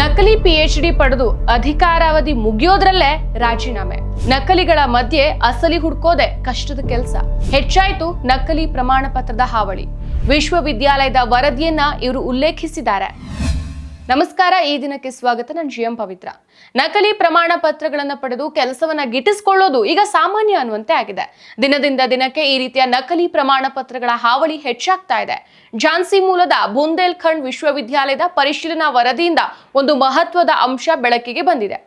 ನಕಲಿ ಪಿಎಚ್ಡಿ ಪಡೆದು ಅಧಿಕಾರಾವಧಿ ಮುಗಿಯೋದ್ರಲ್ಲೇ ರಾಜೀನಾಮೆ. ನಕಲಿಗಳ ಮಧ್ಯೆ ಅಸಲಿ ಹುಡ್ಕೋದೆ ಕಷ್ಟದ ಕೆಲಸ. ಹೆಚ್ಚಾಯ್ತು ನಕಲಿ ಪ್ರಮಾಣ ಪತ್ರದ ಹಾವಳಿ. ವಿಶ್ವವಿದ್ಯಾಲಯದ ವರದಿಯನ್ನ ಇವರು ಉಲ್ಲೇಖಿಸಿದ್ದಾರೆ. ನಮಸ್ಕಾರ, ಈ ದಿನಕ್ಕೆ ಸ್ವಾಗತ. ನಾನು ಜಿ ಎಂ ಪವಿತ್ರ. ನಕಲಿ ಪ್ರಮಾಣ ಪತ್ರಗಳನ್ನು ಪಡೆದು ಕೆಲಸವನ್ನ ಗಿಟ್ಟಿಸಿಕೊಳ್ಳೋದು ಈಗ ಸಾಮಾನ್ಯ ಅನ್ನುವಂತೆ ಆಗಿದೆ. ದಿನದಿಂದ ದಿನಕ್ಕೆ ಈ ರೀತಿಯ ನಕಲಿ ಪ್ರಮಾಣ ಪತ್ರಗಳ ಹಾವಳಿ ಹೆಚ್ಚಾಗ್ತಾ ಇದೆ. ಝಾನ್ಸಿ ಮೂಲದ ಬುಂದೇಲ್ಖಂಡ್ ವಿಶ್ವವಿದ್ಯಾಲಯದ ಪರಿಶೀಲನಾ ವರದಿಯಿಂದ ಒಂದು ಮಹತ್ವದ ಅಂಶ ಬೆಳಕಿಗೆ ಬಂದಿದೆ.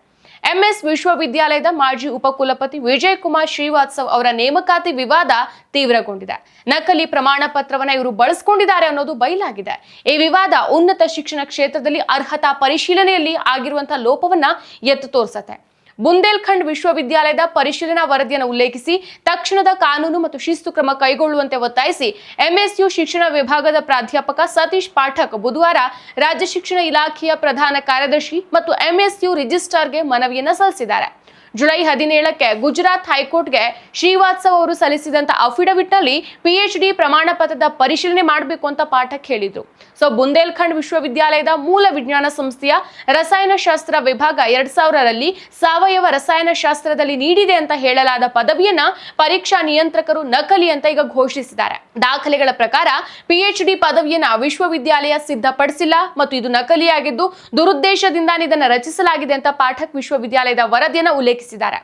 ಎಂಎಸ್ ವಿಶ್ವವಿದ್ಯಾಲಯದ ಮಾಜಿ ಉಪಕುಲಪತಿ ವಿಜಯ್ ಕುಮಾರ್ ಶ್ರೀವಾತ್ಸವ್ ಅವರ ನೇಮಕಾತಿ ವಿವಾದ ತೀವ್ರಗೊಂಡಿದೆ. ನಕಲಿ ಪ್ರಮಾಣ ಪತ್ರವನ್ನ ಇವರು ಬಳಸ್ಕೊಂಡಿದ್ದಾರೆ ಅನ್ನೋದು ಬಯಲಾಗಿದೆ. ಈ ವಿವಾದ ಉನ್ನತ ಶಿಕ್ಷಣ ಕ್ಷೇತ್ರದಲ್ಲಿ ಅರ್ಹತಾ ಪರಿಶೀಲನೆಯಲ್ಲಿ ಆಗಿರುವಂತಹ ಲೋಪವನ್ನ ಎತ್ತು ತೋರಿಸತ್ತೆ. ಬುಂದೇಲ್ಖಂಡ್ ವಿಶ್ವವಿದ್ಯಾಲಯದ ಪರಿಶೀಲನಾ ವರದಿಯನ್ನು ಉಲ್ಲೇಖಿಸಿ, ತಕ್ಷಣದ ಕಾನೂನು ಮತ್ತು ಶಿಸ್ತು ಕ್ರಮ ಕೈಗೊಳ್ಳುವಂತೆ ಒತ್ತಾಯಿಸಿ ಎಂಎಸ್ಯು ಶಿಕ್ಷಣ ವಿಭಾಗದ ಪ್ರಾಧ್ಯಾಪಕ ಸತೀಶ್ ಪಾಠಕ್ ಬುಧವಾರ ರಾಜ್ಯ ಶಿಕ್ಷಣ ಇಲಾಖೆಯ ಪ್ರಧಾನ ಕಾರ್ಯದರ್ಶಿ ಮತ್ತು ಎಂಎಸ್ಯು ರಿಜಿಸ್ಟ್ರಾರ್ಗೆ ಮನವಿಯನ್ನು ಸಲ್ಲಿಸಿದ್ದಾರೆ. ಜುಲೈ ಹದಿನೇಳಕ್ಕೆ ಗುಜರಾತ್ ಹೈಕೋರ್ಟ್ಗೆ ಶ್ರೀವಾತ್ಸವ್ ಅವರು ಸಲ್ಲಿಸಿದಂತ ಅಫಿಡವಿಟ್ನಲ್ಲಿ ಪಿಎಚ್ಡಿ ಪ್ರಮಾಣ ಪತ್ರದ ಪರಿಶೀಲನೆ ಮಾಡಬೇಕು ಅಂತ ಪಾಠಕ್ ಹೇಳಿದ್ರು ಸೊ ಬುಂದೇಲ್ಖಂಡ್ ವಿಶ್ವವಿದ್ಯಾಲಯದ ಮೂಲ ವಿಜ್ಞಾನ ಸಂಸ್ಥೆಯ ರಸಾಯನಶಾಸ್ತ್ರ ವಿಭಾಗ ಎರಡ್ ಸಾವಿರರಲ್ಲಿ ಸಾವಯವ ರಸಾಯನಶಾಸ್ತ್ರದಲ್ಲಿ ನೀಡಿದೆ ಅಂತ ಹೇಳಲಾದ ಪದವಿಯನ್ನ ಪರೀಕ್ಷಾ ನಿಯಂತ್ರಕರು ನಕಲಿ ಅಂತ ಈಗ ಘೋಷಿಸಿದ್ದಾರೆ. ದಾಖಲೆಗಳ ಪ್ರಕಾರ ಪಿಎಚ್ಡಿ ಪದವಿಯನ್ನ ವಿಶ್ವವಿದ್ಯಾಲಯ ಸಿದ್ಧಪಡಿಸಿಲ್ಲ ಮತ್ತು ಇದು ನಕಲಿಯಾಗಿದ್ದು ದುರುದ್ದೇಶದಿಂದ ಇದನ್ನು ರಚಿಸಲಾಗಿದೆ ಅಂತ ಪಾಠಕ್ ವಿಶ್ವವಿದ್ಯಾಲಯದ ವರದಿಯನ್ನ ಉಲ್ಲೇಖಿಸಿದ್ದಾರೆ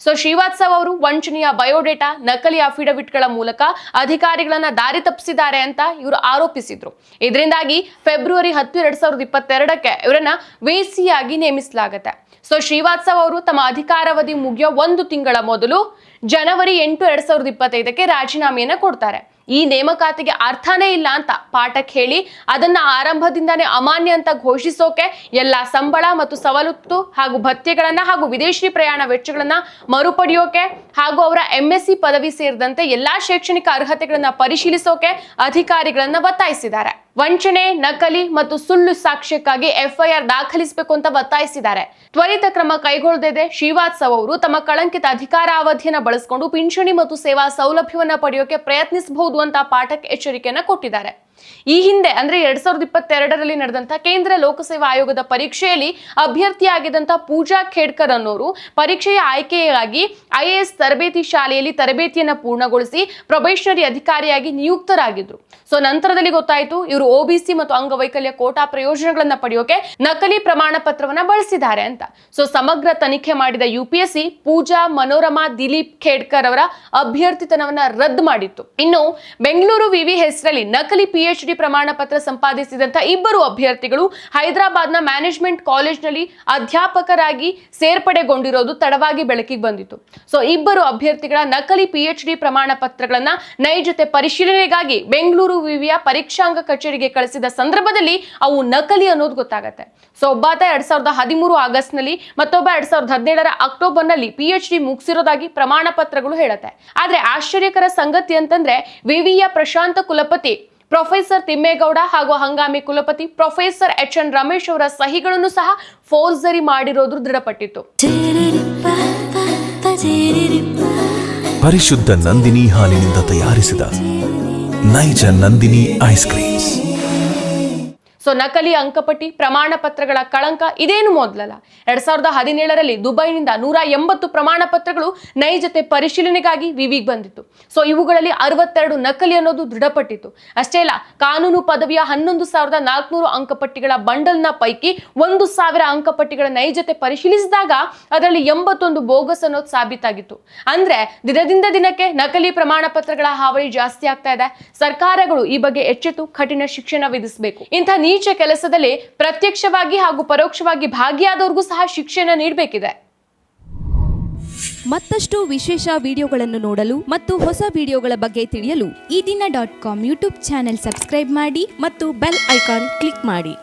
ಸೊ ಶ್ರೀವಾತ್ಸವ್ ಅವರು ವಂಚನೆಯ ಬಯೋಡೇಟಾ, ನಕಲಿ ಅಫಿಡವಿಟ್ಗಳ ಮೂಲಕ ಅಧಿಕಾರಿಗಳನ್ನ ದಾರಿ ತಪ್ಪಿಸಿದ್ದಾರೆ ಅಂತ ಇವರು ಆರೋಪಿಸಿದ್ರು. ಇದರಿಂದಾಗಿ ಫೆಬ್ರವರಿ ಹತ್ತು ಎರಡ್ ಸಾವಿರದ ಇಪ್ಪತ್ತೆರಡಕ್ಕೆ ಇವರನ್ನ ವೇಸಿ ಆಗಿ ನೇಮಿಸಲಾಗುತ್ತೆ. ಸೊ ಶ್ರೀವಾತ್ಸವ್ ಅವರು ತಮ್ಮ ಅಧಿಕಾರಾವಧಿ ಮುಗಿಯೋ ಒಂದು ತಿಂಗಳ ಮೊದಲು ಜನವರಿ ಎಂಟು ಎರಡ್ ಸಾವಿರದ ಇಪ್ಪತ್ತೈದಕ್ಕೆ ರಾಜೀನಾಮೆಯನ್ನ ಕೊಡ್ತಾರೆ. ಈ ನೇಮಕಾತಿಗೆ ಅರ್ಥನೇ ಇಲ್ಲ ಅಂತ ಪಾಠಕ್ ಹೇಳಿ ಅದನ್ನ ಆರಂಭದಿಂದಾನೇ ಅಮಾನ್ಯ ಅಂತ ಘೋಷಿಸೋಕೆ ಎಲ್ಲ ಸಂಬಳ ಮತ್ತು ಸವಲತ್ತು ಹಾಗೂ ಭತ್ಯೆಗಳನ್ನ ಹಾಗೂ ವಿದೇಶಿ ಪ್ರಯಾಣ ವೆಚ್ಚಗಳನ್ನ ಮರುಪಡೆಯೋಕೆ ಹಾಗೂ ಅವರ ಎಂಎಸ್ಸಿ ಪದವಿ ಸೇರಿದಂತೆ ಎಲ್ಲಾ ಶೈಕ್ಷಣಿಕ ಅರ್ಹತೆಗಳನ್ನ ಪರಿಶೀಲಿಸೋಕೆ ಅಧಿಕಾರಿಗಳನ್ನ ಒತ್ತಾಯಿಸಿದ್ದಾರೆ. ವಂಚನೆ, ನಕಲಿ ಮತ್ತು ಸುಳ್ಳು ಸಾಕ್ಷ್ಯಕ್ಕಾಗಿ ಎಫ್ಐಆರ್ ದಾಖಲಿಸಬೇಕು ಅಂತ ಒತ್ತಾಯಿಸಿದ್ದಾರೆ. ತ್ವರಿತ ಕ್ರಮ ಕೈಗೊಳ್ಳದೆ ಶ್ರೀವಾತ್ಸವ್ ಅವರು ತಮ್ಮ ಕಳಂಕಿತ ಅಧಿಕಾರಾವಧಿಯನ್ನ ಬಳಸಿಕೊಂಡು ಪಿಂಚಣಿ ಮತ್ತು ಸೇವಾ ಸೌಲಭ್ಯವನ್ನ ಪಡೆಯೋಕೆ ಪ್ರಯತ್ನಿಸಬಹುದು ಅಂತ ಪಾಠಕ್ ಎಚ್ಚರಿಕೆಯನ್ನ ಕೊಟ್ಟಿದ್ದಾರೆ. ಈ ಹಿಂದೆ, ಅಂದ್ರೆ ಎರಡ್ ಸಾವಿರದ ಇಪ್ಪತ್ತೆರಡರಲ್ಲಿ ನಡೆದಂತ ಕೇಂದ್ರ ಲೋಕಸೇವಾ ಆಯೋಗದ ಪರೀಕ್ಷೆಯಲ್ಲಿ ಅಭ್ಯರ್ಥಿಯಾಗಿದ್ದಂತಹ ಪೂಜಾ ಖೇಡ್ಕರ್ ಅನ್ನೋರು ಪರೀಕ್ಷೆಯ ಆಯ್ಕೆಯಾಗಿ ಐಎಎಸ್ ತರಬೇತಿ ಶಾಲೆಯಲ್ಲಿ ತರಬೇತಿಯನ್ನ ಪೂರ್ಣಗೊಳಿಸಿ ಪ್ರೊಬೇಷನರಿ ಅಧಿಕಾರಿಯಾಗಿ ನಿಯುಕ್ತರಾಗಿದ್ರು. ಸೊ ನಂತರದಲ್ಲಿ ಗೊತ್ತಾಯ್ತು, ಇವರು ಒಬಿಸಿ ಮತ್ತು ಅಂಗವೈಕಲ್ಯ ಕೋಟಾ ಪ್ರಯೋಜನಗಳನ್ನ ಪಡೆಯೋಕೆ ನಕಲಿ ಪ್ರಮಾಣ ಪತ್ರವನ್ನ ಬಳಸಿದ್ದಾರೆ ಅಂತ. ಸೊ ಸಮಗ್ರ ತನಿಖೆ ಮಾಡಿದ ಯುಪಿಎಸ್ಸಿ ಪೂಜಾ ಮನೋರಮಾ ದಿಲೀಪ್ ಖೇಡ್ಕರ್ ಅವರ ಅಭ್ಯರ್ಥಿತನವನ್ನ ರದ್ದು ಮಾಡಿತ್ತು. ಇನ್ನು, ಬೆಂಗಳೂರು ವಿವಿ ಹೆಸರಲ್ಲಿ ನಕಲಿ ಪಿಎಚ್ ಡಿ ಪ್ರಮಾಣ ಪತ್ರ ಸಂಪಾದಿಸಿದಂತ ಇಬ್ಬರು ಅಭ್ಯರ್ಥಿಗಳು ಹೈದರಾಬಾದ್ನ ಮ್ಯಾನೇಜ್ಮೆಂಟ್ ಕಾಲೇಜ್ನಲ್ಲಿ ಅಧ್ಯಾಪಕರಾಗಿ ಸೇರ್ಪಡೆಗೊಂಡಿರೋದು ತಡವಾಗಿ ಬೆಳಕಿಗೆ ಬಂದಿತ್ತು. ಸೊ, ಇಬ್ಬರು ಅಭ್ಯರ್ಥಿಗಳ ನಕಲಿ ಪಿಎಚ್ಡಿ ಪ್ರಮಾಣ ಪತ್ರಗಳನ್ನ ನೈಜತೆ ಪರಿಶೀಲನೆಗಾಗಿ ಬೆಂಗಳೂರು ವಿವಿಯ ಪರೀಕ್ಷಾಂಗ ಕಚೇರಿಗೆ ಕಳಿಸಿದ ಸಂದರ್ಭದಲ್ಲಿ ಅವು ನಕಲಿ ಅನ್ನೋದು ಗೊತ್ತಾಗತ್ತೆ. ಸೊ, ಒಬ್ಬಾತ ಎರಡ್ ಸಾವಿರದ ಹದಿಮೂರು ಆಗಸ್ಟ್ನಲ್ಲಿ ಮತ್ತೊಬ್ಬ ಎರಡ್ ಸಾವಿರದ ಹದಿನೇಳರ ಅಕ್ಟೋಬರ್ನಲ್ಲಿ ಪಿಎಚ್ ಡಿ ಮುಗಿಸಿರೋದಾಗಿ ಪ್ರಮಾಣ ಪತ್ರಗಳು ಹೇಳುತ್ತೆ. ಆದ್ರೆ ಆಶ್ಚರ್ಯಕರ ಸಂಗತಿ ಅಂತಂದ್ರೆ ವಿವಿಯ ಪ್ರಶಾಂತ ಕುಲಪತಿ ಪ್ರೊಫೆಸರ್ ತಿಮ್ಮೇಗೌಡ ಹಾಗೂ ಹಂಗಾಮಿ ಕುಲಪತಿ ಪ್ರೊಫೆಸರ್ ಎಚ್ ಎನ್ ರಮೇಶ್ ಅವರ ಸಹಿಗಳನ್ನು ಸಹ ಫೋರ್ಜರಿ ಮಾಡಿರೋದು ದೃಢಪಟ್ಟಿತ್ತು. ಪರಿಶುದ್ಧ ನಂದಿನಿ ಹಾಲಿನಿಂದ ತಯಾರಿಸಿದ ನೈಜ ನಂದಿನಿ ಐಸ್ ಕ್ರೀಮ್ಸ್. ಸೊ ನಕಲಿ ಅಂಕಪಟ್ಟಿ ಪ್ರಮಾಣ ಪತ್ರಗಳ ಕಳಂಕ ಇದೇನು ಮೊದಲಲ್ಲ? ಎರಡ್ ಸಾವಿರದ ಹದಿನೇಳರಲ್ಲಿ ದುಬೈನಿಂದ ನೂರ ಎಂಬತ್ತು ಪ್ರಮಾಣ ಪತ್ರಗಳು ನೈಜತೆ ಪರಿಶೀಲನೆಗಾಗಿ ವಿವಿಗೆ ಬಂದಿತ್ತು. ಸೊ ಇವುಗಳಲ್ಲಿ ಅರವತ್ತೆರಡು ನಕಲಿ ಅನ್ನೋದು ದೃಢಪಟ್ಟಿತ್ತು. ಅಷ್ಟೇ ಅಲ್ಲ, ಕಾನೂನು ಪದವಿಯ ಹನ್ನೊಂದು ಸಾವಿರದ ನಾಲ್ಕುನೂರು ಅಂಕಪಟ್ಟಿಗಳ ಬಂಡಲ್ನ ಪೈಕಿ ಒಂದು ಸಾವಿರ ಅಂಕಪಟ್ಟಿಗಳ ನೈಜತೆ ಪರಿಶೀಲಿಸಿದಾಗ ಅದರಲ್ಲಿ ಎಂಬತ್ತೊಂದು ಬೋಗಸ್ ಅನ್ನೋದು ಸಾಬೀತಾಗಿತ್ತು. ಅಂದ್ರೆ ದಿನದಿಂದ ದಿನಕ್ಕೆ ನಕಲಿ ಪ್ರಮಾಣ ಪತ್ರಗಳ ಹಾವಳಿ ಜಾಸ್ತಿ ಆಗ್ತಾ ಇದೆ. ಸರ್ಕಾರಗಳು ಈ ಬಗ್ಗೆ ಎಚ್ಚೆತ್ತು, ಕಠಿಣ ಶಿಕ್ಷಣ ವಿಧಿಸಬೇಕು. ಇಂಥ ನೀಚ ಕೆಲಸದಲ್ಲಿ ಪ್ರತ್ಯಕ್ಷವಾಗಿ ಹಾಗೂ ಪರೋಕ್ಷವಾಗಿ ಭಾಗಿಯಾದವರಿಗೂ ಸಹ ಶಿಕ್ಷಣ ನೀಡಬೇಕಿದೆ. ಮತ್ತಷ್ಟು ವಿಶೇಷ ವಿಡಿಯೋಗಳನ್ನು ನೋಡಲು ಮತ್ತು ಹೊಸ ವಿಡಿಯೋಗಳ ಬಗ್ಗೆ ತಿಳಿಯಲು Eedina dot com YouTube channel subscribe ಮಾಡಿ ಮತ್ತು ಬೆಲ್ ಐಕಾನ್ ಕ್ಲಿಕ್ ಮಾಡಿ.